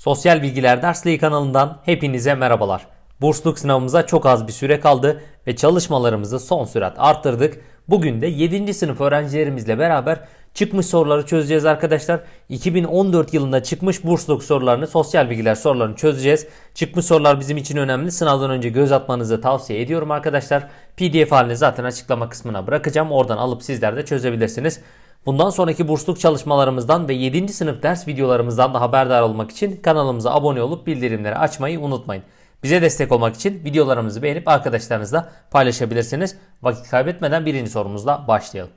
Sosyal Bilgiler Dersliği kanalından hepinize merhabalar. Bursluluk sınavımıza çok az bir süre kaldı ve çalışmalarımızı son sürat arttırdık. Bugün de 7. sınıf öğrencilerimizle beraber çıkmış soruları çözeceğiz arkadaşlar. 2014 yılında çıkmış bursluluk sorularını, sosyal bilgiler sorularını çözeceğiz. Çıkmış sorular bizim için önemli. Sınavdan önce göz atmanızı tavsiye ediyorum arkadaşlar. PDF halini zaten açıklama kısmına bırakacağım. Oradan alıp sizler de çözebilirsiniz. Bundan sonraki bursluluk çalışmalarımızdan ve 7. sınıf ders videolarımızdan da haberdar olmak için kanalımıza abone olup bildirimleri açmayı unutmayın. Bize destek olmak için videolarımızı beğenip arkadaşlarınızla paylaşabilirsiniz. Vakit kaybetmeden birinci sorumuzla başlayalım.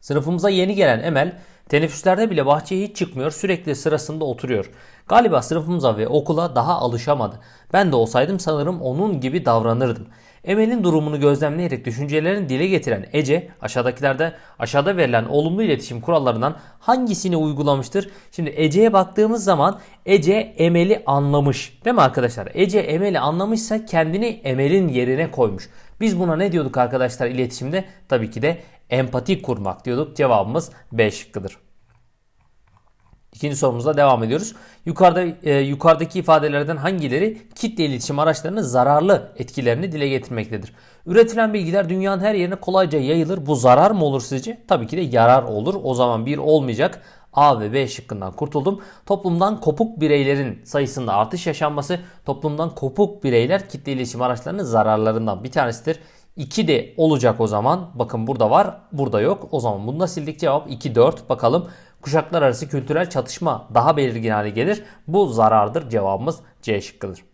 Sınıfımıza yeni gelen Emel teneffüslerde bile bahçeye hiç çıkmıyor sürekli sırasında oturuyor. Galiba sınıfımıza ve okula daha alışamadı. Ben de olsaydım sanırım onun gibi davranırdım. Emel'in durumunu gözlemleyerek düşüncelerini dile getiren Ece aşağıdakilerde aşağıda verilen olumlu iletişim kurallarından hangisini uygulamıştır? Şimdi Ece'ye baktığımız zaman Ece Emel'i anlamış. Değil mi arkadaşlar? Ece Emel'i anlamışsa kendini Emel'in yerine koymuş. Biz buna ne diyorduk arkadaşlar iletişimde? Tabii ki de empati kurmak diyorduk. Cevabımız B şıkkıdır. İkinci sorumuzla devam ediyoruz. Yukarıda e, yukarıdaki ifadelerden hangileri kitle iletişim araçlarının zararlı etkilerini dile getirmektedir? Üretilen bilgiler dünyanın her yerine kolayca yayılır. Bu zarar mı olur sizce? Tabii ki de yarar olur. O zaman bir olmayacak. A ve B şıkkından kurtuldum. Toplumdan kopuk bireylerin sayısında artış yaşanması, toplumdan kopuk bireyler kitle iletişim araçlarının zararlarından bir tanesidir. 2 de olacak o zaman. Bakın burada var, burada yok. O zaman bunu da sildik. Cevap 2 4. Bakalım kuşaklar arası kültürel çatışma daha belirgin hale gelir. Bu zarardır. Cevabımız C şıkkıdır.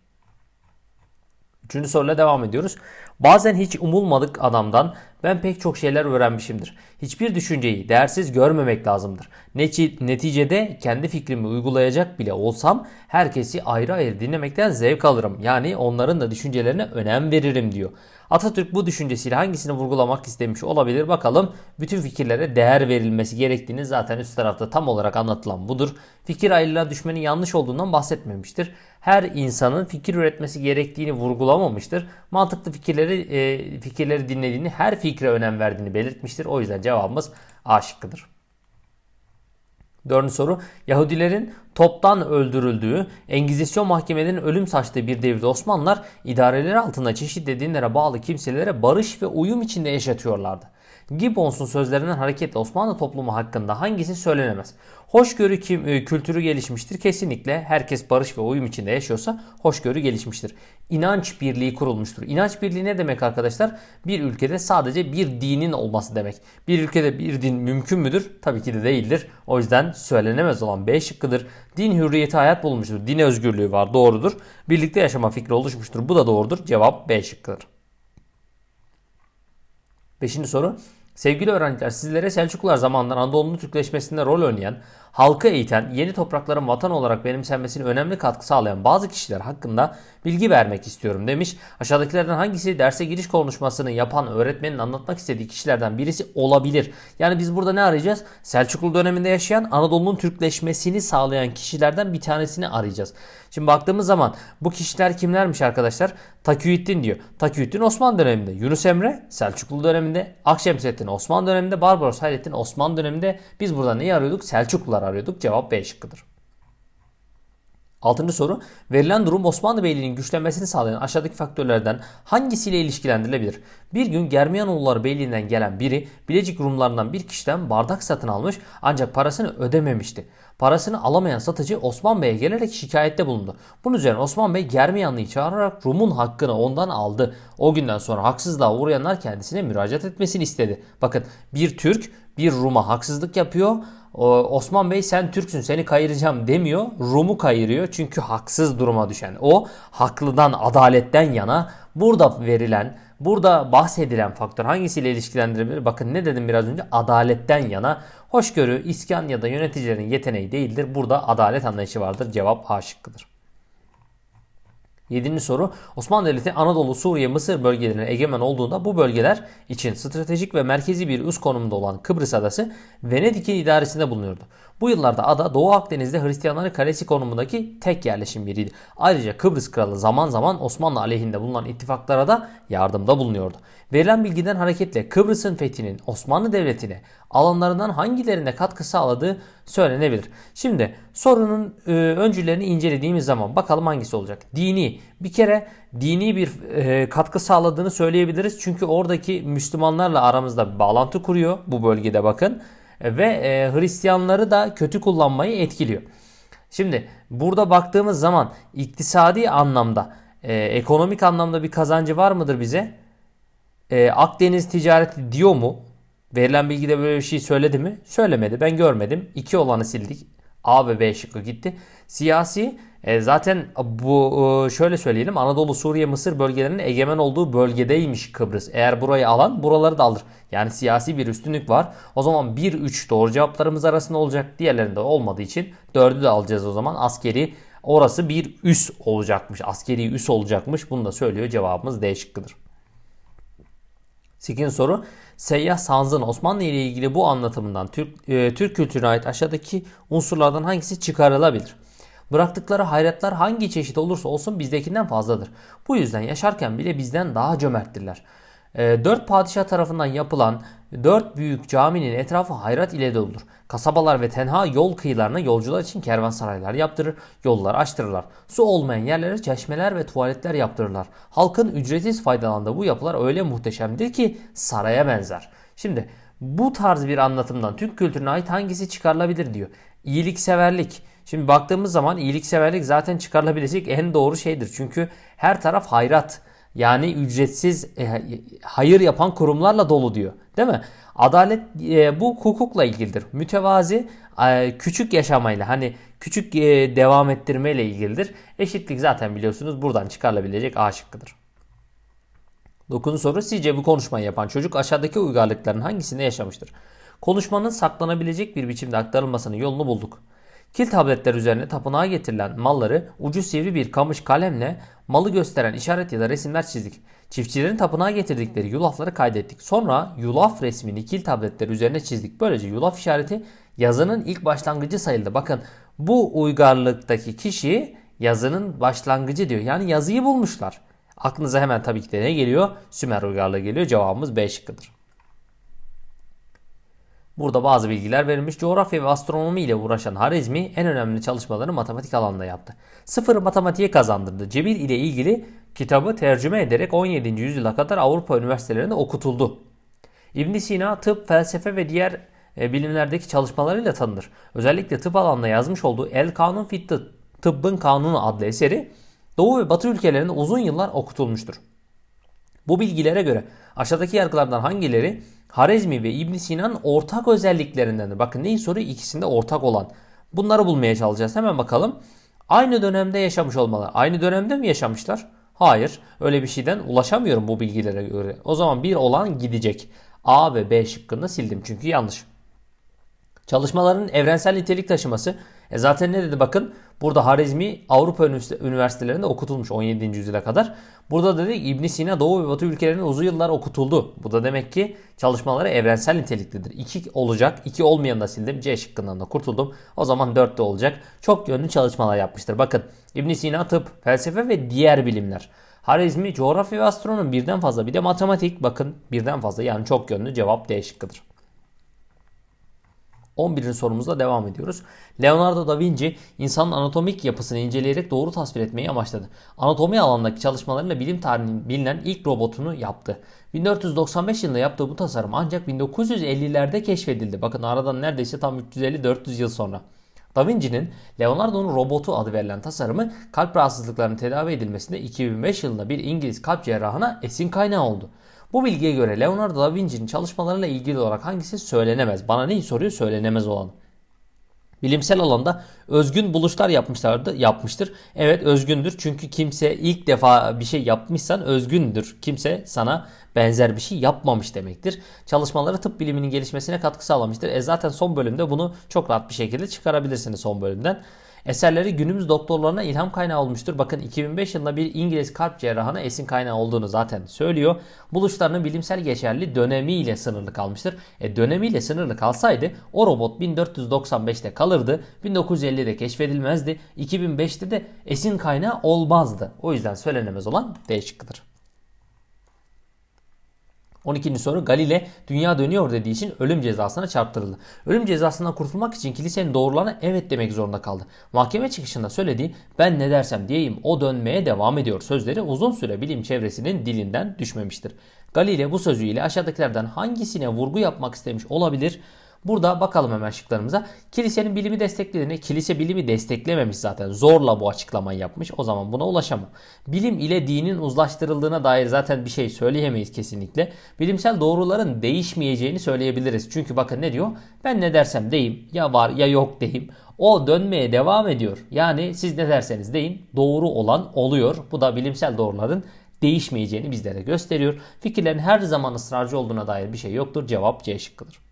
Üçüncü soruyla devam ediyoruz. Bazen hiç umulmadık adamdan ben pek çok şeyler öğrenmişimdir. Hiçbir düşünceyi değersiz görmemek lazımdır. Neti- Neticede kendi fikrimi uygulayacak bile olsam herkesi ayrı ayrı dinlemekten zevk alırım. Yani onların da düşüncelerine önem veririm diyor. Atatürk bu düşüncesiyle hangisini vurgulamak istemiş olabilir bakalım. Bütün fikirlere değer verilmesi gerektiğini zaten üst tarafta tam olarak anlatılan budur. Fikir ayrılığa düşmenin yanlış olduğundan bahsetmemiştir. Her insanın fikir üretmesi gerektiğini vurgulamamıştır. Mantıklı fikirleri e, fikirleri dinlediğini, her fikre önem verdiğini belirtmiştir. O yüzden cevabımız A şıkkıdır. Dördüncü soru. Yahudilerin toptan öldürüldüğü, Engizisyon mahkemelerinin ölüm saçtığı bir devirde Osmanlılar idareleri altında çeşitli dinlere bağlı kimselere barış ve uyum içinde yaşatıyorlardı. Gibbons'un sözlerinden hareketle Osmanlı toplumu hakkında hangisi söylenemez? Hoşgörü kim, e, kültürü gelişmiştir. Kesinlikle herkes barış ve uyum içinde yaşıyorsa hoşgörü gelişmiştir. İnanç birliği kurulmuştur. İnanç birliği ne demek arkadaşlar? Bir ülkede sadece bir dinin olması demek. Bir ülkede bir din mümkün müdür? Tabii ki de değildir. O yüzden söylenemez olan B şıkkıdır. Din hürriyeti hayat bulmuştur. Din özgürlüğü var doğrudur. Birlikte yaşama fikri oluşmuştur. Bu da doğrudur. Cevap B şıkkıdır. Beşinci soru. Sevgili öğrenciler sizlere Selçuklular zamanında Anadolu'nun Türkleşmesinde rol oynayan, halkı eğiten, yeni toprakların vatan olarak benimsenmesine önemli katkı sağlayan bazı kişiler hakkında bilgi vermek istiyorum demiş. Aşağıdakilerden hangisi derse giriş konuşmasını yapan öğretmenin anlatmak istediği kişilerden birisi olabilir? Yani biz burada ne arayacağız? Selçuklu döneminde yaşayan Anadolu'nun Türkleşmesini sağlayan kişilerden bir tanesini arayacağız. Şimdi baktığımız zaman bu kişiler kimlermiş arkadaşlar? Takiyüddin diyor. Takiyüddin Osmanlı döneminde. Yunus Emre Selçuklu döneminde. Akşemseddin Osmanlı döneminde. Barbaros Hayrettin Osmanlı döneminde. Biz burada neyi arıyorduk? Selçuklular arıyorduk. Cevap B şıkkıdır. Altıncı soru. Verilen durum Osmanlı Beyliği'nin güçlenmesini sağlayan aşağıdaki faktörlerden hangisiyle ilişkilendirilebilir? Bir gün Germiyanoğulları Beyliği'nden gelen biri Bilecik Rumlarından bir kişiden bardak satın almış ancak parasını ödememişti. Parasını alamayan satıcı Osman Bey'e gelerek şikayette bulundu. Bunun üzerine Osman Bey Germiyanlı'yı çağırarak Rum'un hakkını ondan aldı. O günden sonra haksızlığa uğrayanlar kendisine müracaat etmesini istedi. Bakın bir Türk bir Rum'a haksızlık yapıyor. Osman Bey sen Türksün seni kayıracağım demiyor. Rum'u kayırıyor çünkü haksız duruma düşen. O haklıdan, adaletten yana burada verilen, burada bahsedilen faktör hangisiyle ilişkilendirilebilir? Bakın ne dedim biraz önce? Adaletten yana. Hoşgörü, iskan ya da yöneticilerin yeteneği değildir. Burada adalet anlayışı vardır. Cevap A şıkkıdır. Yedinci soru. Osmanlı Devleti Anadolu, Suriye, Mısır bölgelerine egemen olduğunda bu bölgeler için stratejik ve merkezi bir üst konumda olan Kıbrıs Adası Venedik'in idaresinde bulunuyordu. Bu yıllarda ada Doğu Akdeniz'de Hristiyanların kalesi konumundaki tek yerleşim yeriydi. Ayrıca Kıbrıs Kralı zaman zaman Osmanlı aleyhinde bulunan ittifaklara da yardımda bulunuyordu. Verilen bilgiden hareketle Kıbrıs'ın fethinin Osmanlı Devleti'ne alanlarından hangilerine katkı sağladığı söylenebilir. Şimdi sorunun e, öncülerini incelediğimiz zaman bakalım hangisi olacak. Dini. Bir kere dini bir e, katkı sağladığını söyleyebiliriz. Çünkü oradaki Müslümanlarla aramızda bir bağlantı kuruyor bu bölgede bakın. E, ve e, Hristiyanları da kötü kullanmayı etkiliyor. Şimdi burada baktığımız zaman iktisadi anlamda, e, ekonomik anlamda bir kazancı var mıdır bize? E, Akdeniz ticareti diyor mu? Verilen bilgide böyle bir şey söyledi mi? Söylemedi. Ben görmedim. İki olanı sildik. A ve B şıkkı gitti. Siyasi e, zaten bu e, şöyle söyleyelim Anadolu, Suriye, Mısır bölgelerinin egemen olduğu bölgedeymiş Kıbrıs. Eğer burayı alan buraları da alır. Yani siyasi bir üstünlük var. O zaman 1-3 doğru cevaplarımız arasında olacak. Diğerlerinde olmadığı için 4'ü de alacağız o zaman. Askeri orası bir üs olacakmış. Askeri üs olacakmış. Bunu da söylüyor. Cevabımız D şıkkıdır. 8. soru. Seyyah Sanz'ın Osmanlı ile ilgili bu anlatımından Türk, e, Türk kültürüne ait aşağıdaki unsurlardan hangisi çıkarılabilir? Bıraktıkları hayratlar hangi çeşit olursa olsun bizdekinden fazladır. Bu yüzden yaşarken bile bizden daha cömerttirler. E, dört padişah tarafından yapılan dört büyük caminin etrafı hayrat ile doludur. Kasabalar ve tenha yol kıyılarına yolcular için kervansaraylar yaptırır, yollar açtırırlar. Su olmayan yerlere çeşmeler ve tuvaletler yaptırırlar. Halkın ücretsiz faydalandığı bu yapılar öyle muhteşemdir ki saraya benzer. Şimdi bu tarz bir anlatımdan Türk kültürüne ait hangisi çıkarılabilir diyor. İyilikseverlik. Şimdi baktığımız zaman iyilikseverlik zaten çıkarılabilecek en doğru şeydir. Çünkü her taraf hayrat. Yani ücretsiz e, hayır yapan kurumlarla dolu diyor. Değil mi? Adalet e, bu hukukla ilgilidir. Mütevazi e, küçük yaşamayla hani küçük e, devam ettirmeyle ilgilidir. Eşitlik zaten biliyorsunuz buradan çıkarılabilecek A şıkkıdır. Dokuzuncu soru sizce bu konuşmayı yapan çocuk aşağıdaki uygarlıkların hangisinde yaşamıştır? Konuşmanın saklanabilecek bir biçimde aktarılmasının yolunu bulduk. Kil tabletler üzerine tapınağa getirilen malları ucu sivri bir kamış kalemle malı gösteren işaret ya da resimler çizdik. Çiftçilerin tapınağa getirdikleri yulafları kaydettik. Sonra yulaf resmini kil tabletler üzerine çizdik. Böylece yulaf işareti yazının ilk başlangıcı sayıldı. Bakın bu uygarlıktaki kişi yazının başlangıcı diyor. Yani yazıyı bulmuşlar. Aklınıza hemen tabii ki de ne geliyor? Sümer uygarlığı geliyor. Cevabımız B şıkkıdır. Burada bazı bilgiler verilmiş. Coğrafya ve astronomi ile uğraşan Harizmi en önemli çalışmalarını matematik alanında yaptı. Sıfır matematiğe kazandırdı. Cebir ile ilgili kitabı tercüme ederek 17. yüzyıla kadar Avrupa üniversitelerinde okutuldu. ibn Sina tıp, felsefe ve diğer e, bilimlerdeki çalışmalarıyla tanınır. Özellikle tıp alanında yazmış olduğu El Kanun Fit Tıbbın Kanunu adlı eseri Doğu ve Batı ülkelerinde uzun yıllar okutulmuştur. Bu bilgilere göre aşağıdaki yargılardan hangileri Harezmi ve İbn Sina'nın ortak özelliklerindendir? Bakın neyi soruyor? İkisinde ortak olan. Bunları bulmaya çalışacağız. Hemen bakalım. Aynı dönemde yaşamış olmalı. Aynı dönemde mi yaşamışlar? Hayır. Öyle bir şeyden ulaşamıyorum bu bilgilere göre. O zaman bir olan gidecek. A ve B şıkkını sildim çünkü yanlış. Çalışmaların evrensel nitelik taşıması. E zaten ne dedi bakın. Burada Harizmi Avrupa üniversitelerinde okutulmuş 17. yüzyıla kadar. Burada da dedik İbn Sina Doğu ve Batı ülkelerinde uzun yıllar okutuldu. Bu da demek ki çalışmaları evrensel niteliklidir. 2 olacak. 2 olmayanı da sildim. C şıkkından da kurtuldum. O zaman 4 de olacak. Çok yönlü çalışmalar yapmıştır. Bakın İbn Sina tıp, felsefe ve diğer bilimler. Harizmi coğrafya ve astronomi birden fazla. Bir de matematik bakın birden fazla. Yani çok yönlü cevap D şıkkıdır. 11. sorumuzla devam ediyoruz. Leonardo da Vinci insanın anatomik yapısını inceleyerek doğru tasvir etmeyi amaçladı. Anatomi alanındaki çalışmalarıyla bilim tarihinin bilinen ilk robotunu yaptı. 1495 yılında yaptığı bu tasarım ancak 1950'lerde keşfedildi. Bakın aradan neredeyse tam 350-400 yıl sonra. Da Vinci'nin Leonardo'nun robotu adı verilen tasarımı kalp rahatsızlıklarının tedavi edilmesinde 2005 yılında bir İngiliz kalp cerrahına esin kaynağı oldu. Bu bilgiye göre Leonardo da Vinci'nin çalışmalarıyla ilgili olarak hangisi söylenemez? Bana neyi soruyor? Söylenemez olan. Bilimsel alanda özgün buluşlar yapmışlardı, yapmıştır. Evet özgündür çünkü kimse ilk defa bir şey yapmışsan özgündür. Kimse sana benzer bir şey yapmamış demektir. Çalışmaları tıp biliminin gelişmesine katkı sağlamıştır. E zaten son bölümde bunu çok rahat bir şekilde çıkarabilirsiniz son bölümden. Eserleri günümüz doktorlarına ilham kaynağı olmuştur. Bakın 2005 yılında bir İngiliz kalp cerrahına esin kaynağı olduğunu zaten söylüyor. Buluşlarının bilimsel geçerli dönemiyle sınırlı kalmıştır. E dönemiyle sınırlı kalsaydı o robot 1495'te kalırdı. 1950'de keşfedilmezdi. 2005'te de esin kaynağı olmazdı. O yüzden söylenemez olan D şıkkıdır. 12. soru Galile dünya dönüyor dediği için ölüm cezasına çarptırıldı. Ölüm cezasından kurtulmak için kilisenin doğrularına evet demek zorunda kaldı. Mahkeme çıkışında söylediği ben ne dersem diyeyim o dönmeye devam ediyor sözleri uzun süre bilim çevresinin dilinden düşmemiştir. Galile bu sözüyle aşağıdakilerden hangisine vurgu yapmak istemiş olabilir? Burada bakalım hemen şıklarımıza. Kilisenin bilimi desteklediğini, kilise bilimi desteklememiş zaten. Zorla bu açıklamayı yapmış. O zaman buna ulaşamam. Bilim ile dinin uzlaştırıldığına dair zaten bir şey söyleyemeyiz kesinlikle. Bilimsel doğruların değişmeyeceğini söyleyebiliriz. Çünkü bakın ne diyor? Ben ne dersem deyim, ya var ya yok deyim. O dönmeye devam ediyor. Yani siz ne derseniz deyin, doğru olan oluyor. Bu da bilimsel doğruların değişmeyeceğini bizlere gösteriyor. Fikirlerin her zaman ısrarcı olduğuna dair bir şey yoktur. Cevap C şıkkıdır.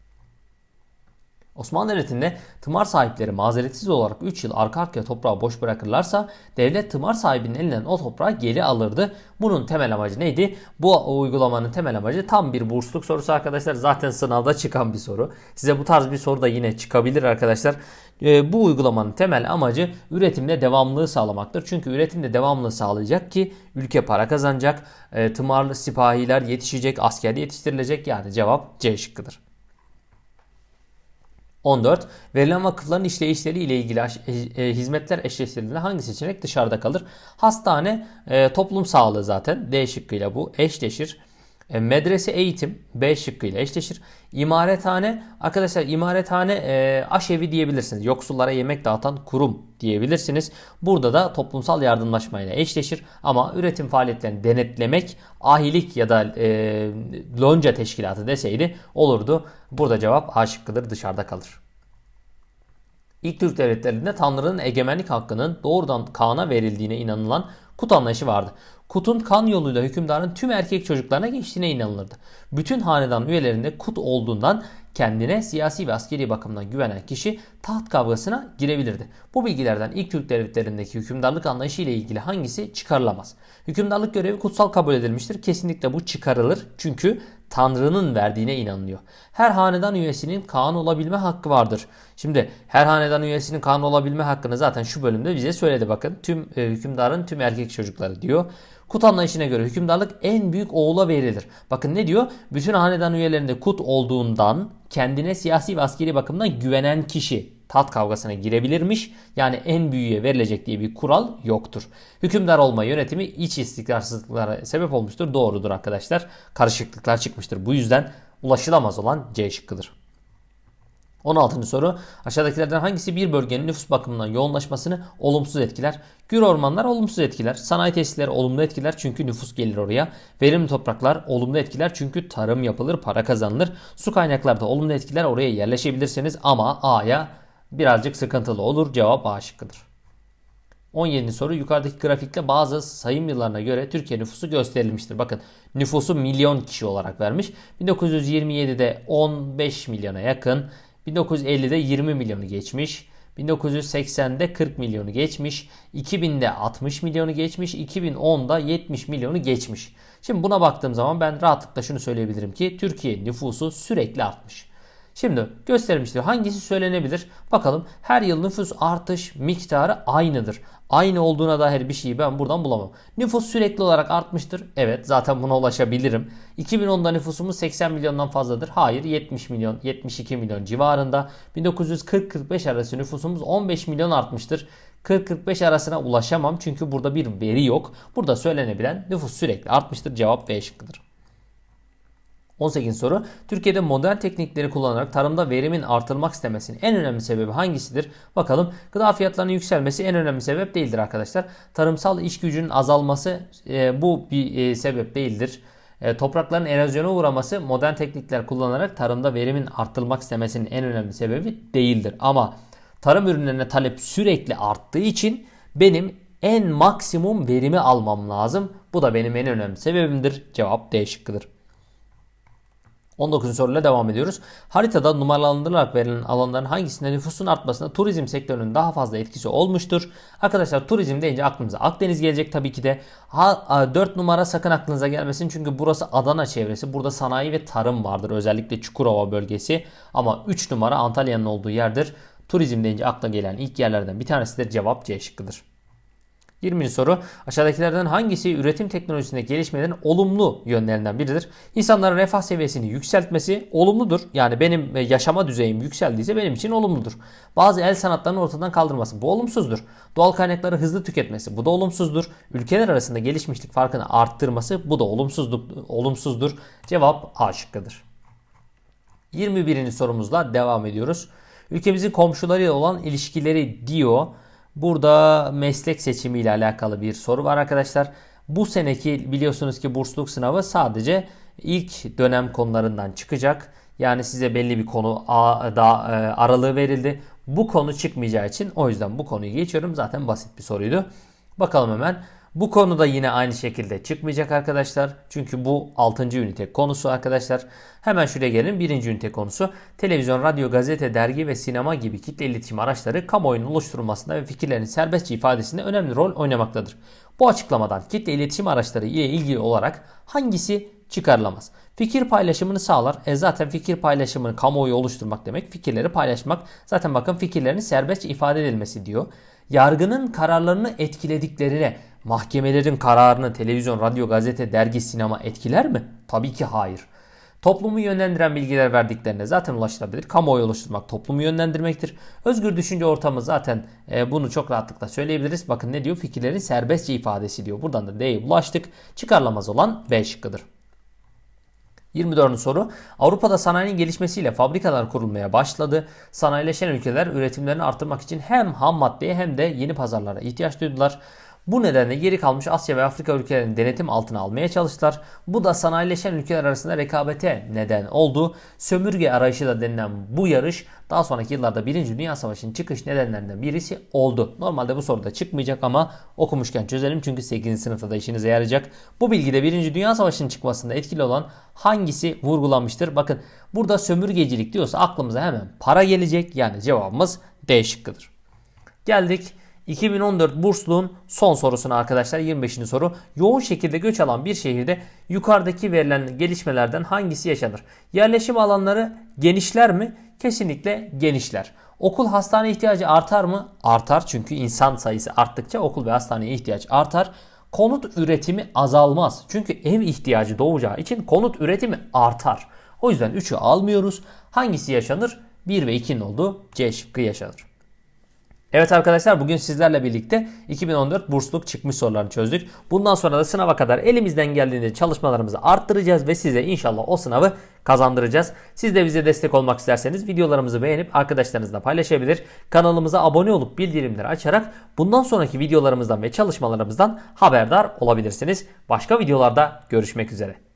Osmanlı Devleti'nde tımar sahipleri mazeretsiz olarak 3 yıl arka arkaya toprağı boş bırakırlarsa devlet tımar sahibinin elinden o toprağı geri alırdı. Bunun temel amacı neydi? Bu uygulamanın temel amacı tam bir bursluk sorusu arkadaşlar. Zaten sınavda çıkan bir soru. Size bu tarz bir soru da yine çıkabilir arkadaşlar. E, bu uygulamanın temel amacı üretimde devamlılığı sağlamaktır. Çünkü üretimde devamlılığı sağlayacak ki ülke para kazanacak, e, tımarlı sipahiler yetişecek, asker yetiştirilecek. Yani cevap C şıkkıdır. 14. Verilen vakıfların işleyişleri ile ilgili e, hizmetler eşleştirildiğinde hangi seçenek dışarıda kalır? Hastane, e, toplum sağlığı zaten D şıkkıyla bu eşleşir. E, medrese eğitim B şıkkıyla eşleşir. İmarethane arkadaşlar imarethane e, aşevi diyebilirsiniz. Yoksullara yemek dağıtan kurum diyebilirsiniz. Burada da toplumsal yardımlaşmayla eşleşir. Ama üretim faaliyetlerini denetlemek ahilik ya da e, lonca teşkilatı deseydi olurdu. Burada cevap A şıkkıdır dışarıda kalır. İlk Türk devletlerinde Tanrı'nın egemenlik hakkının doğrudan Kaan'a verildiğine inanılan kut anlayışı vardı. Kutun kan yoluyla hükümdarın tüm erkek çocuklarına geçtiğine inanılırdı. Bütün hanedan üyelerinde kut olduğundan kendine siyasi ve askeri bakımdan güvenen kişi taht kavgasına girebilirdi. Bu bilgilerden ilk Türk devletlerindeki hükümdarlık anlayışı ile ilgili hangisi çıkarılamaz? Hükümdarlık görevi kutsal kabul edilmiştir. Kesinlikle bu çıkarılır. Çünkü Tanrı'nın verdiğine inanılıyor. Her hanedan üyesinin Kaan olabilme hakkı vardır. Şimdi her hanedan üyesinin Kaan olabilme hakkını zaten şu bölümde bize söyledi bakın. Tüm e, hükümdarın tüm erkek çocukları diyor. Kut anlayışına göre hükümdarlık en büyük oğula verilir. Bakın ne diyor? Bütün hanedan üyelerinde kut olduğundan kendine siyasi ve askeri bakımdan güvenen kişi tat kavgasına girebilirmiş. Yani en büyüğe verilecek diye bir kural yoktur. Hükümdar olma yönetimi iç istikrarsızlıklara sebep olmuştur. Doğrudur arkadaşlar. Karışıklıklar çıkmıştır. Bu yüzden ulaşılamaz olan C şıkkıdır. 16. soru. Aşağıdakilerden hangisi bir bölgenin nüfus bakımından yoğunlaşmasını olumsuz etkiler? Gür ormanlar olumsuz etkiler. Sanayi tesisleri olumlu etkiler çünkü nüfus gelir oraya. Verimli topraklar olumlu etkiler çünkü tarım yapılır, para kazanılır. Su kaynakları da olumlu etkiler oraya yerleşebilirsiniz ama A'ya birazcık sıkıntılı olur. Cevap A şıkkıdır. 17. soru yukarıdaki grafikte bazı sayım yıllarına göre Türkiye nüfusu gösterilmiştir. Bakın nüfusu milyon kişi olarak vermiş. 1927'de 15 milyona yakın, 1950'de 20 milyonu geçmiş. 1980'de 40 milyonu geçmiş. 2000'de 60 milyonu geçmiş. 2010'da 70 milyonu geçmiş. Şimdi buna baktığım zaman ben rahatlıkla şunu söyleyebilirim ki Türkiye nüfusu sürekli artmış. Şimdi gösterilmiştir. Hangisi söylenebilir? Bakalım her yıl nüfus artış miktarı aynıdır. Aynı olduğuna dair bir şeyi ben buradan bulamam. Nüfus sürekli olarak artmıştır. Evet zaten buna ulaşabilirim. 2010'da nüfusumuz 80 milyondan fazladır. Hayır 70 milyon 72 milyon civarında. 1940-45 arası nüfusumuz 15 milyon artmıştır. 40-45 arasına ulaşamam çünkü burada bir veri yok. Burada söylenebilen nüfus sürekli artmıştır. Cevap B şıkkıdır. 18. soru. Türkiye'de modern teknikleri kullanarak tarımda verimin artırılmak istemesinin en önemli sebebi hangisidir? Bakalım. Gıda fiyatlarının yükselmesi en önemli sebep değildir arkadaşlar. Tarımsal iş gücünün azalması e, bu bir e, sebep değildir. E, toprakların erozyona uğraması modern teknikler kullanarak tarımda verimin artırılmak istemesinin en önemli sebebi değildir. Ama tarım ürünlerine talep sürekli arttığı için benim en maksimum verimi almam lazım. Bu da benim en önemli sebebimdir. Cevap D şıkkıdır. 19. soruyla devam ediyoruz. Haritada numaralandırılarak verilen alanların hangisinde nüfusun artmasına turizm sektörünün daha fazla etkisi olmuştur? Arkadaşlar turizm deyince aklımıza Akdeniz gelecek tabii ki de. Ha, 4 numara sakın aklınıza gelmesin çünkü burası Adana çevresi. Burada sanayi ve tarım vardır özellikle Çukurova bölgesi. Ama 3 numara Antalya'nın olduğu yerdir. Turizm deyince akla gelen ilk yerlerden bir tanesidir. Cevap C şıkkıdır. 20. soru aşağıdakilerden hangisi üretim teknolojisinde gelişmelerin olumlu yönlerinden biridir? İnsanların refah seviyesini yükseltmesi olumludur. Yani benim e, yaşama düzeyim yükseldiyse benim için olumludur. Bazı el sanatlarının ortadan kaldırması bu olumsuzdur. Doğal kaynakları hızlı tüketmesi bu da olumsuzdur. Ülkeler arasında gelişmişlik farkını arttırması bu da olumsuzdur. Cevap A şıkkıdır. 21. sorumuzla devam ediyoruz. Ülkemizin komşularıyla olan ilişkileri diyor. Burada meslek seçimi ile alakalı bir soru var arkadaşlar. Bu seneki biliyorsunuz ki bursluluk sınavı sadece ilk dönem konularından çıkacak. Yani size belli bir konu da e, aralığı verildi. Bu konu çıkmayacağı için o yüzden bu konuyu geçiyorum. Zaten basit bir soruydu. Bakalım hemen. Bu konuda yine aynı şekilde çıkmayacak arkadaşlar. Çünkü bu 6. ünite konusu arkadaşlar. Hemen şuraya gelin. 1. ünite konusu. Televizyon, radyo, gazete, dergi ve sinema gibi kitle iletişim araçları kamuoyunun oluşturulmasında ve fikirlerin serbestçe ifadesinde önemli rol oynamaktadır. Bu açıklamadan kitle iletişim araçları ile ilgili olarak hangisi çıkarılamaz? Fikir paylaşımını sağlar. E zaten fikir paylaşımını kamuoyu oluşturmak demek. Fikirleri paylaşmak. Zaten bakın fikirlerin serbestçe ifade edilmesi diyor. Yargının kararlarını etkilediklerine mahkemelerin kararını televizyon, radyo, gazete, dergi, sinema etkiler mi? Tabii ki hayır. Toplumu yönlendiren bilgiler verdiklerine zaten ulaşılabilir. Kamuoyu oluşturmak toplumu yönlendirmektir. Özgür düşünce ortamı zaten e, bunu çok rahatlıkla söyleyebiliriz. Bakın ne diyor? Fikirlerin serbestçe ifadesi diyor. Buradan da D'ye ulaştık. Çıkarlamaz olan B şıkkıdır. 24. soru. Avrupa'da sanayinin gelişmesiyle fabrikalar kurulmaya başladı. Sanayileşen ülkeler üretimlerini artırmak için hem ham maddeye hem de yeni pazarlara ihtiyaç duydular. Bu nedenle geri kalmış Asya ve Afrika ülkelerini denetim altına almaya çalıştılar. Bu da sanayileşen ülkeler arasında rekabete neden oldu. Sömürge arayışı da denilen bu yarış daha sonraki yıllarda 1. Dünya Savaşı'nın çıkış nedenlerinden birisi oldu. Normalde bu soruda çıkmayacak ama okumuşken çözelim çünkü 8. sınıfta da işinize yarayacak. Bu bilgide 1. Dünya Savaşı'nın çıkmasında etkili olan hangisi vurgulanmıştır? Bakın burada sömürgecilik diyorsa aklımıza hemen para gelecek. Yani cevabımız D şıkkıdır. Geldik 2014 bursluğun son sorusuna arkadaşlar 25. soru. Yoğun şekilde göç alan bir şehirde yukarıdaki verilen gelişmelerden hangisi yaşanır? Yerleşim alanları genişler mi? Kesinlikle genişler. Okul hastane ihtiyacı artar mı? Artar çünkü insan sayısı arttıkça okul ve hastaneye ihtiyaç artar. Konut üretimi azalmaz. Çünkü ev ihtiyacı doğacağı için konut üretimi artar. O yüzden 3'ü almıyoruz. Hangisi yaşanır? 1 ve 2'nin olduğu C şıkkı yaşanır. Evet arkadaşlar bugün sizlerle birlikte 2014 bursluluk çıkmış sorularını çözdük. Bundan sonra da sınava kadar elimizden geldiğince çalışmalarımızı arttıracağız ve size inşallah o sınavı kazandıracağız. Siz de bize destek olmak isterseniz videolarımızı beğenip arkadaşlarınızla paylaşabilir. Kanalımıza abone olup bildirimleri açarak bundan sonraki videolarımızdan ve çalışmalarımızdan haberdar olabilirsiniz. Başka videolarda görüşmek üzere.